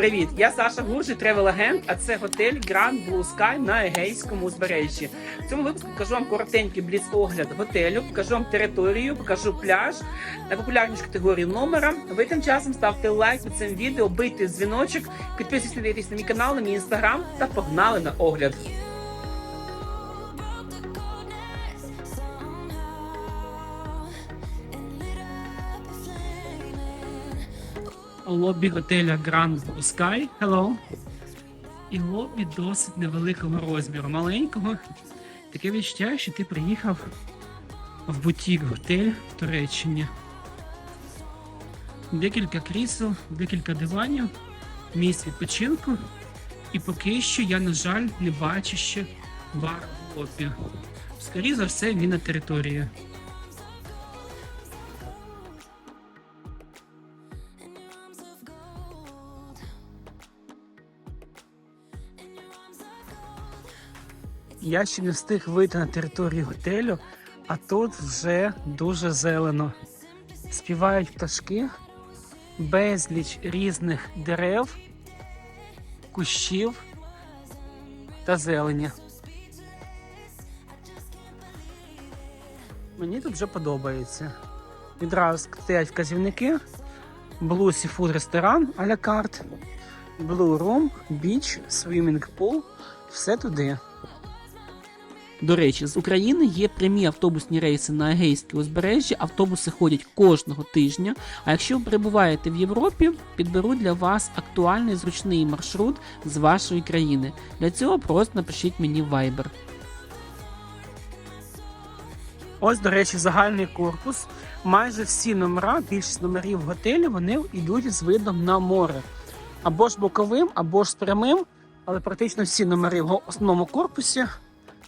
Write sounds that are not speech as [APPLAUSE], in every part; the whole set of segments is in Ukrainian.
Привіт, я Саша Гуржий, тревел-агент, а це готель Grand Blue Sky на Егейському узбережжі. В цьому випуску покажу вам коротенький бліц-огляд готелю, покажу вам територію, покажу пляж, найпопулярнішу категорію номера. Ви тим часом ставте лайк під цим відео, бийте дзвіночок, підписуйтесь на мій канал, на мій інстаграм та погнали на огляд. Лобі готеля Grand Sky. Hello. І лобі досить невеликого розміру, маленького. Таке відчуття, що ти приїхав в бутік готель в Туреччині. Декілька крісел, декілька диванів, місць відпочинку. І поки що я, на жаль, не бачу ще бар в лобі. Скоріше за все, він на території. Я ще не встиг вийти на територію готелю, а тут вже дуже зелено. Співають пташки, безліч різних дерев, кущів та зелені. Мені тут вже подобається. Відразу стоять вказівники. Blue Seafood ресторан а-ля карт, Blue Room, Beach, Swimming Pool. Все туди. До речі, з України є прямі автобусні рейси на Егейське узбережжя. Автобуси ходять кожного тижня. А якщо ви перебуваєте в Європі, підберу для вас актуальний зручний маршрут з вашої країни. Для цього просто напишіть мені Viber. Ось, до речі, загальний корпус. Майже всі номера, більшість номерів готелю, вони йдуть з видом на море. Або ж боковим, або ж прямим, але практично всі номери в основному корпусі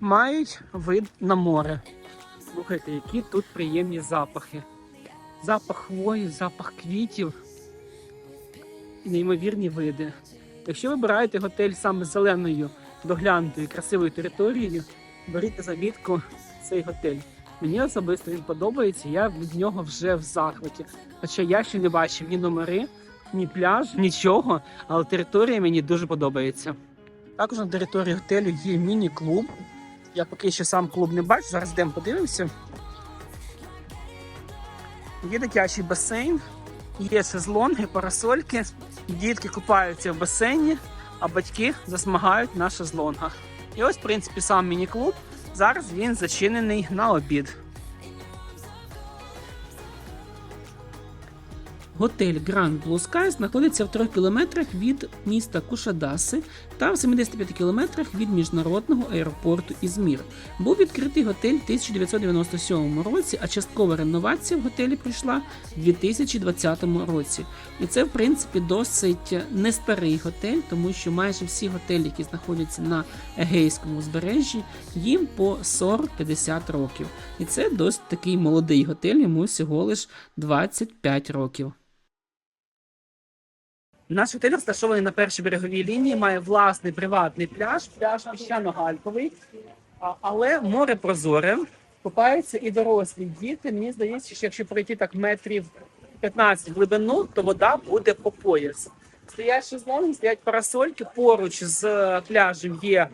мають вид на море. Слухайте, які тут приємні запахи. Запах хвої, запах квітів і неймовірні види. Якщо вибираєте готель саме зеленою, доглянутою, красивою територією, беріть замітку цей готель. Мені особисто він подобається, я від нього вже в захваті. Хоча я ще не бачив ні номери, ні пляж, нічого, але територія мені дуже подобається. Також на території готелю є міні-клуб. Я поки що сам клуб не бачу, зараз йдемо подивимося. Є дитячий басейн, є шезлонги, парасольки. Дітки купаються в басейні, а батьки засмагають на шезлонгах. І ось, в принципі, сам міні-клуб. Зараз він зачинений на обід. Готель Grand Blue Sky знаходиться в 3 кілометрах від міста Кушадаси та в 75 кілометрах від міжнародного аеропорту Ізмір. Був відкритий готель в 1997 році, а часткова реновація в готелі прийшла в 2020 році. І це, в принципі, досить не старий готель, тому що майже всі готелі, які знаходяться на Егейському узбережжі, їм по 40-50 років. І це досить такий молодий готель, йому всього лиш 25 років. Наш готель розташований на першій береговій лінії, має власний приватний пляж, пляж піщано-гальковий, але море прозоре. Купаються і дорослі діти. Мені здається, що якщо пройти так метрів 15 глибину, то вода буде по пояс. Стоять шезлонги, стоять парасольки. Поруч з пляжем є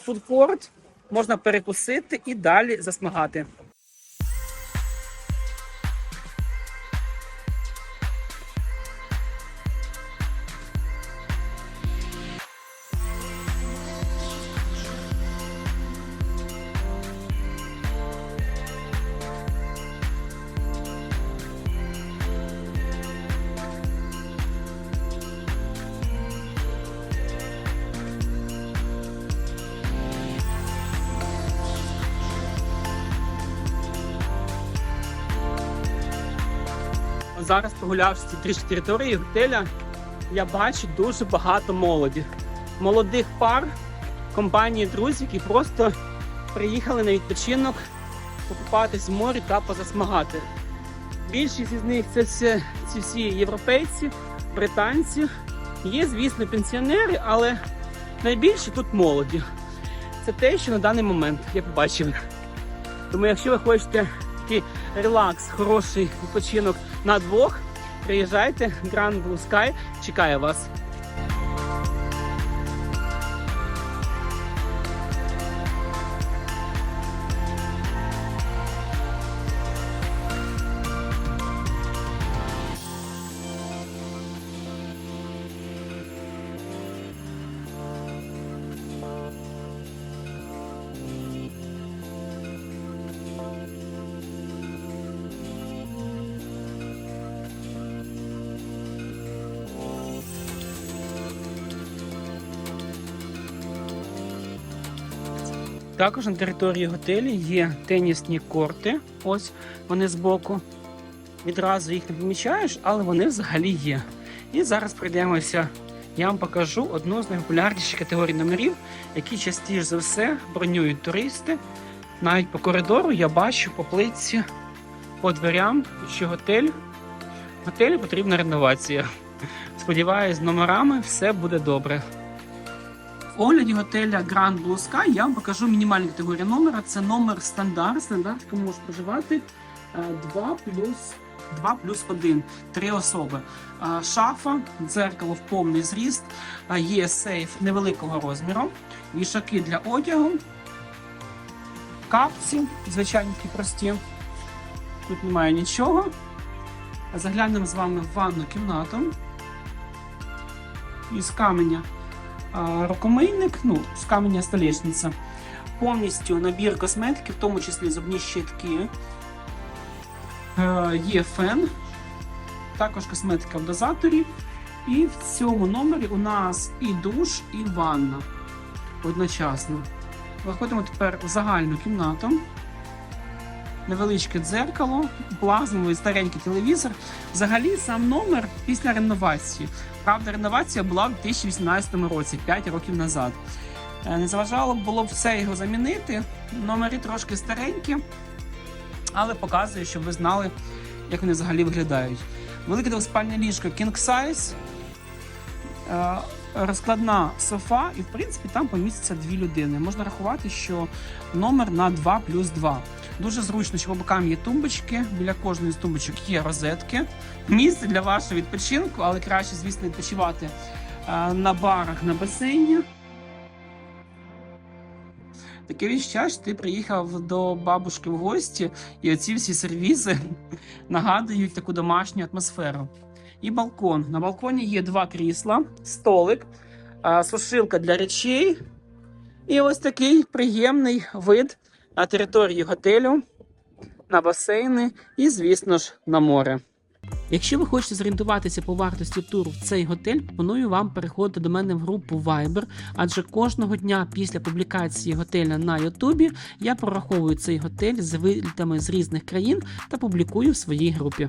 фудкорт, можна перекусити і далі засмагати. Зараз прогулявши ці трішки території готеля, я бачу дуже багато молоді. Молодих пар, компанії друзів, які просто приїхали на відпочинок покупатись в морі та позасмагати. Більшість із них це все, ці всі європейці, британці. Є, звісно, пенсіонери, але найбільше тут молоді. Це те, що на даний момент я побачив. Тому якщо ви хочете такий релакс, хороший відпочинок на двох, приїжджайте, Grand Blue Sky чекає вас. Також на території готелю є тенісні корти. Ось вони збоку. Відразу їх не помічаєш, але вони взагалі є. І зараз пройдемося. Я вам покажу одну з найпопулярніших категорій номерів, які частіше за все бронюють туристи. Навіть по коридору я бачу по плитці, по дверям, що готель. Готелю потрібна реновація. Сподіваюсь, з номерами все буде добре. Огляді готеля Grand Blue Sky я вам покажу мінімальну категорію номера. Це номер стандарт. Стандарт, якому може проживати 2 плюс 2 плюс 1, 3 особи. Е, Шафа, дзеркало в повний зріст, е, є сейф невеликого розміру, вішаки для одягу, капці, звичайні прості. Тут немає нічого. Заглянемо з вами в ванну кімнату. Із каменя рукомийник, ну, з каменя столешниця. Повністю набір косметики, в тому числі зубні щітки. Е, є фен, також косметика в дозаторі. І в цьому номері у нас і душ, і ванна одночасно. Виходимо тепер в загальну кімнату. Невеличке дзеркало, плазмовий старенький телевізор. Взагалі сам номер після реновації. Правда, реновація була в 2018 році, 5 років назад. Е, Не заважало було б все його замінити. Номери трошки старенькі, але показує, щоб ви знали, як вони взагалі виглядають. Велике двоспальне ліжко King Size, е, розкладна софа, і в принципі там поміститься дві людини. Можна рахувати, що номер на 2 плюс 2. Дуже зручно, що по бокам є тумбочки. Біля кожної з тумбочок є розетки. Місце для вашого відпочинку, але краще, звісно, відпочивати е, на барах на басейні. Таке відчуття, що ти приїхав до бабушки в гості, і оці всі сервізи [LAUGHS] нагадують таку домашню атмосферу. І балкон. На балконі є два крісла, столик, е, сушилка для речей. І ось такий приємний вид на території готелю, на басейни і, звісно ж, на море. Якщо ви хочете зорієнтуватися по вартості туру в цей готель, пропоную вам переходити до мене в групу Viber, адже кожного дня після публікації готеля на Ютубі я прораховую цей готель з вилітами з різних країн та публікую в своїй групі.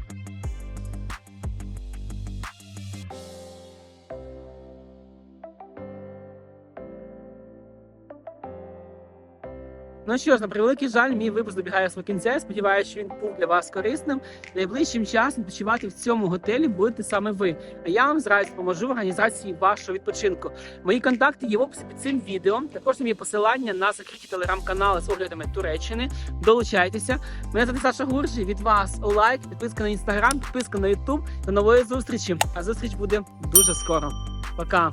Ну що ж, на превеликий жаль, мій випуск добігає свого кінця. Сподіваюся, що він був для вас корисним. Найближчим часом відпочивати в цьому готелі будете саме ви. А я вам зразу допоможу в організації вашого відпочинку. Мої контакти є в описі під цим відео. Також є посилання на закриті телеграм-канали з оглядами Туреччини. Долучайтеся. Мене звати Саша Гуржі. Від вас лайк, підписка на інстаграм, підписка на Ютуб. До нової зустрічі. А зустріч буде дуже скоро. Пока.